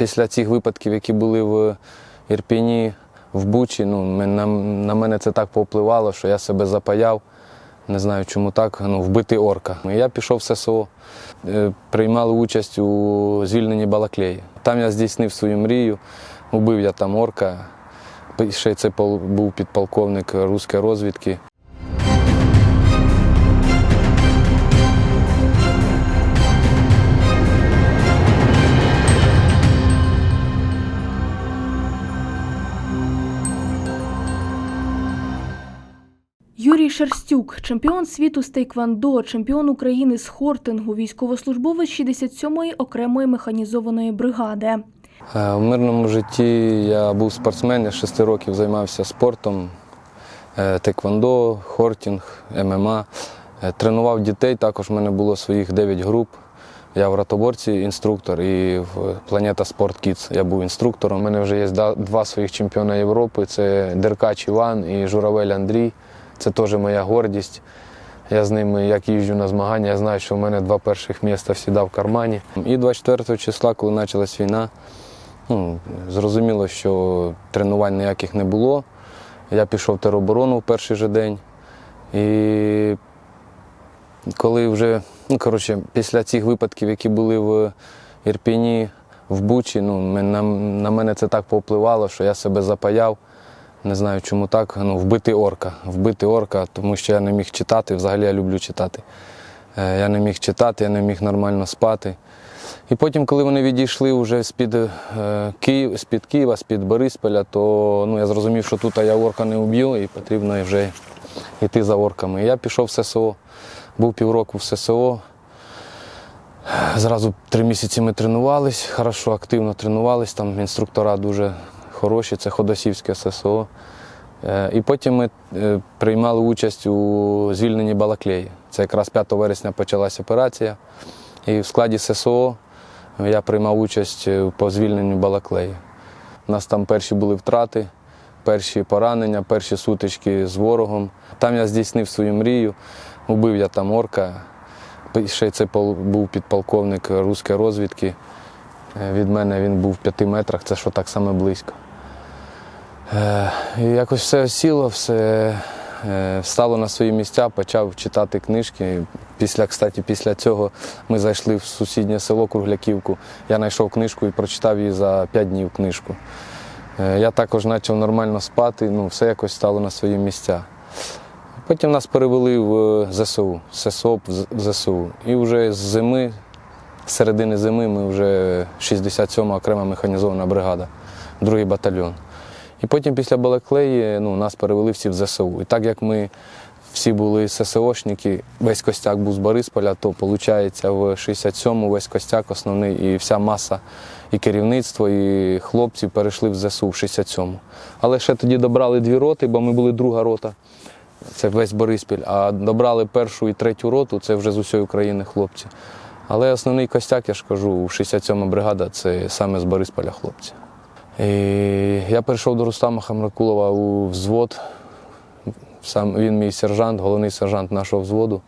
Після цих випадків, які були в Ірпіні, в Бучі, ну, на, на мене це так повпливало, що я себе запаяв. Не знаю, чому так, ну, вбити орка. Я пішов в ССО, е, приймали участь у звільненні Балаклеї. Там я здійснив свою мрію, убив я там орка. Ще це був підполковник руської розвідки. Юрій Шерстюк, чемпіон світу з тейквандо, чемпіон України з хортингу, військовослужбовець 67-ї окремої механізованої бригади. Е, В мирному житті я був спортсмен, я 6 років займався спортом, е, теквондо, хортінг, ММА. Е, Тренував дітей, також в мене було своїх 9 груп. Я в ратоборці інструктор і в Планета Спорт Кітс я був інструктором. У мене вже є два своїх чемпіона Європи. Це Деркач Іван і Журавель Андрій. Це теж моя гордість. Я з ними як їжджу на змагання, я знаю, що в мене два перших міста завжди в кармані. І 24 числа, коли почалась війна, ну, зрозуміло, що тренувань ніяких не було. Я пішов в тероборону в перший же день. І коли вже, ну коротше, після цих випадків, які були в Ірпіні, в Бучі, ну, на, на мене це так повпливало, що я себе запаяв. Не знаю, чому так. Ну, вбити орка. Вбити орка, тому що я не міг читати. Взагалі я люблю читати. Е, Я не міг читати, я не міг нормально спати. І потім, коли вони відійшли вже з-під е, Київ, з-під Києва, з-під Борисполя, то ну, я зрозумів, що тут я орка не вб'ю і потрібно вже йти за орками. І я пішов в ССО, був півроку в ССО. Зразу три місяці ми тренувались, хорошо, активно тренувались, там інструктора дуже хороші, це Ходосівське ССО. Е, І потім ми е, приймали участь у звільненні Балаклеї. Це якраз 5 вересня почалася операція. І в складі ССО я приймав участь е, по звільненню Балаклеї. У нас там перші були втрати, перші поранення, перші сутички з ворогом. Там я здійснив свою мрію, убив я там орка. Ще це був підполковник руської розвідки. Від мене він був в п'яти метрах, це що так само близько. Е, якось все сіло, все е, стало на свої місця, почав читати книжки. Після, кстати, після цього ми зайшли в сусіднє село Кругляківку. Я знайшов книжку і прочитав її за п'ять днів книжку. Е, Я також почав нормально спати, ну, все якось стало на свої місця. Потім нас перевели в ЗСУ, ССОП в ЗСУ. І вже з зими, з середини зими, ми вже 67-ма окрема механізована бригада, другий батальйон. І потім після Балаклеї ну, нас перевели всі в ЗСУ. І так як ми всі були ССОшники, весь костяк був з Борисполя, то виходить в 67-му весь костяк основний і вся маса і керівництво, і хлопці перейшли в ЗСУ в 67-му. Але ще тоді добрали дві роти, бо ми були друга рота. Це весь Бориспіль. А добрали першу і третю роту, це вже з усієї України хлопці. Але основний костяк, я ж кажу, 67-ма бригада це саме з Борисполя хлопці. І я перейшов до Рустама Хамракулова у взвод. Сам він мій сержант, головний сержант нашого взводу.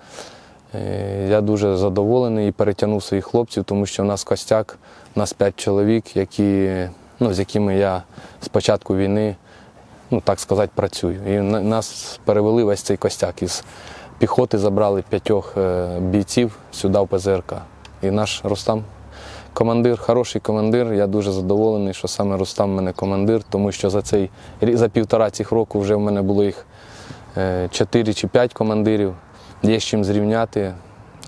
Е, Я дуже задоволений і перетягнув своїх хлопців, тому що в нас костяк, у нас п'ять чоловік, які, ну, з якими я з початку війни, ну так сказати, працюю. І нас перевели весь цей костяк. Із піхоти забрали п'ятьох е, бійців сюди в ПЗРК. І наш Рустам командир, хороший командир. Я дуже задоволений, що саме Рустам в мене командир, тому що за цей за півтора цих року вже в мене було їх е, чотири чи п'ять командирів. Є з чим зрівняти.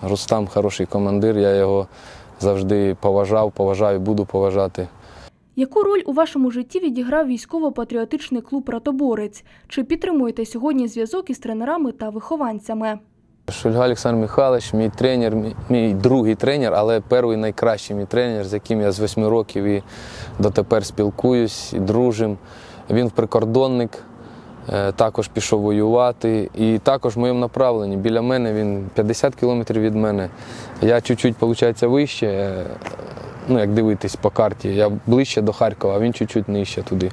Рустам хороший командир, я його завжди поважав, поважаю, буду поважати. Яку роль у вашому житті відіграв військово-патріотичний клуб Ратоборець? Чи підтримуєте сьогодні зв'язок із тренерами та вихованцями? Шульга Олександр Михайлович, мій тренер, мій, другий тренер, але перший найкращий мій тренер, з яким я з восьми років і дотепер спілкуюсь, і дружим. Він прикордонник, е, також пішов воювати. І також в моєму направленні. Біля мене він 50 кілометрів від мене. Я чуть-чуть, виходить, вище. е, Ну, як дивитись по карті, я ближче до Харкова, а він чуть-чуть нижче туди.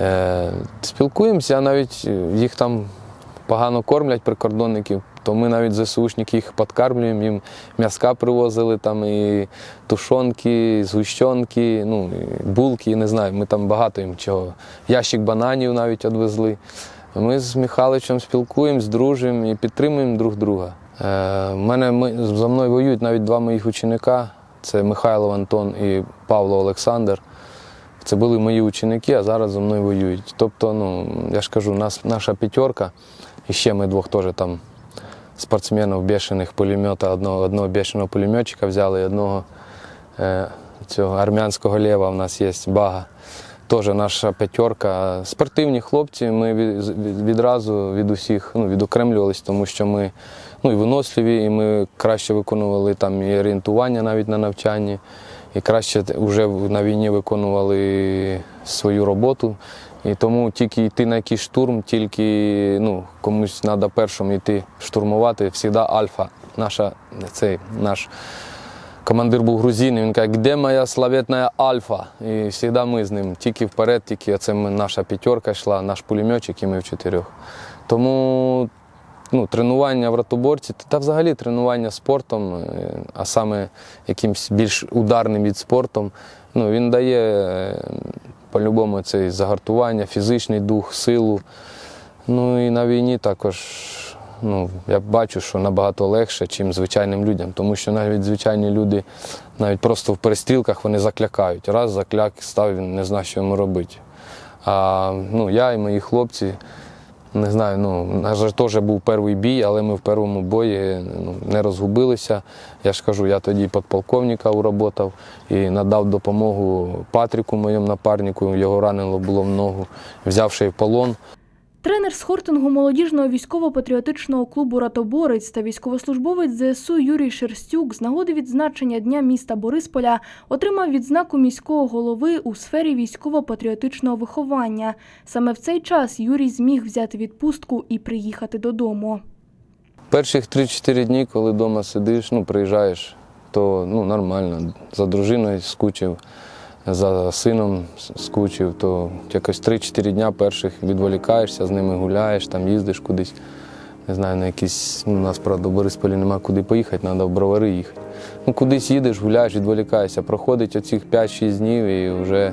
Е, спілкуємося, навіть їх там погано кормлять прикордонників, то ми навіть ЗСУшники їх підкармлюємо, їм м'яска привозили, там і тушонки, і згущенки, ну, і булки, не знаю, ми там багато їм чого. Ящик бананів навіть відвезли. Ми з Михайловичем спілкуємось, дружимо і підтримуємо друг друга. Е, мене, ми, за мною воюють навіть два моїх ученика це Михайло Антон і Павло Олександр. Це були мої ученики, а зараз за мною воюють. Тобто, ну, я ж кажу, нас, наша п'ятерка, і ще ми двох там спортсменів бешених пулемета, одного, одного бешеного пулеметчика взяли і одного е, цього армянського лева у нас є бага. Теж наша п'ятерка. Спортивні хлопці, ми від, від- відразу від усіх ну, відокремлювались, тому що ми ну, і виносливі, і ми краще виконували там і орієнтування навіть на навчанні, і краще вже на війні виконували свою роботу. І тому тільки йти на якийсь штурм, тільки ну, комусь треба першим йти штурмувати. Завжди альфа, наша, цей, наш командир був грузин, він каже, де моя славетна альфа? І завжди ми з ним, тільки вперед, тільки це наша п'ятерка йшла, наш пулеметчик і ми в чотирьох. Тому ну, тренування в ротоборці, та взагалі тренування спортом, е, а саме якимсь більш ударним від спортом, ну, він дає по-любому це і загартування, фізичний дух, силу. Ну і на війні також ну, я бачу, що набагато легше, ніж звичайним людям. Тому що навіть звичайні люди, навіть просто в перестрілках вони заклякають. Раз закляк став, він не знає, що йому робити. А ну, я і мої хлопці, не знаю, ну, на нас теж був перший бій, але ми в першому бої ну, не розгубилися. Я ж кажу, я тоді підполковника уработав і надав допомогу Патріку, моєму напарнику, його ранило було в ногу, взявши в полон. Тренер з хортингу молодіжного військово-патріотичного клубу Ратоборець та військовослужбовець ЗСУ Юрій Шерстюк з нагоди відзначення Дня міста Борисполя отримав відзнаку міського голови у сфері військово-патріотичного виховання. Саме в цей час Юрій зміг взяти відпустку і приїхати додому. Перших 3-4 дні, коли вдома сидиш, ну, приїжджаєш, то ну, нормально. За дружиною скучив, за сином скучив, то якось 3-4 дня перших відволікаєшся, з ними гуляєш, там їздиш кудись. Не знаю, на якісь, ну, у нас, правда, в Борисполі нема куди поїхати, треба в бровари їхати. Ну, кудись їдеш, гуляєш, відволікаєшся. Проходить оцих 5-6 днів і вже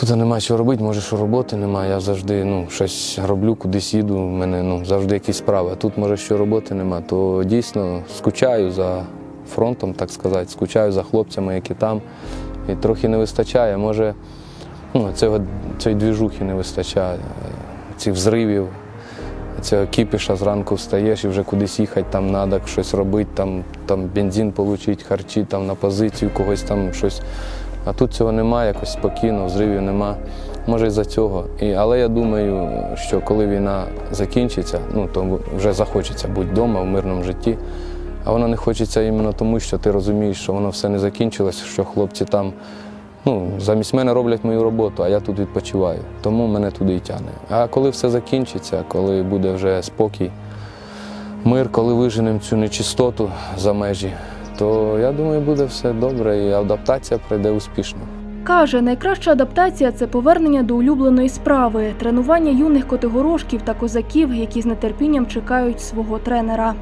Тут нема що робити, може, що роботи немає. Я завжди ну, щось роблю, кудись їду, в мене ну, завжди якісь справи. А тут, може, що роботи нема, то дійсно скучаю за фронтом, так сказати, скучаю за хлопцями, які там. І трохи не вистачає. Може, ну, цього, цієї двіжухи не вистачає, цих взривів, цього кіпіша зранку встаєш і вже кудись їхати, там треба щось робити, там, там бензин отримати, харчі там, на позицію, когось там щось. А тут цього немає, якось спокійно, взривів нема. Може, із-за цього. І, але я думаю, що коли війна закінчиться, ну, то вже захочеться бути вдома в мирному житті. А воно не хочеться іменно тому, що ти розумієш, що воно все не закінчилось, що хлопці там ну, замість мене роблять мою роботу, а я тут відпочиваю. Тому мене туди і тягне. А коли все закінчиться, коли буде вже спокій, мир, коли виженемо цю нечистоту за межі, то я думаю, буде все добре і адаптація пройде успішно. Каже, найкраща адаптація це повернення до улюбленої справи, тренування юних котигорошків та козаків, які з нетерпінням чекають свого тренера.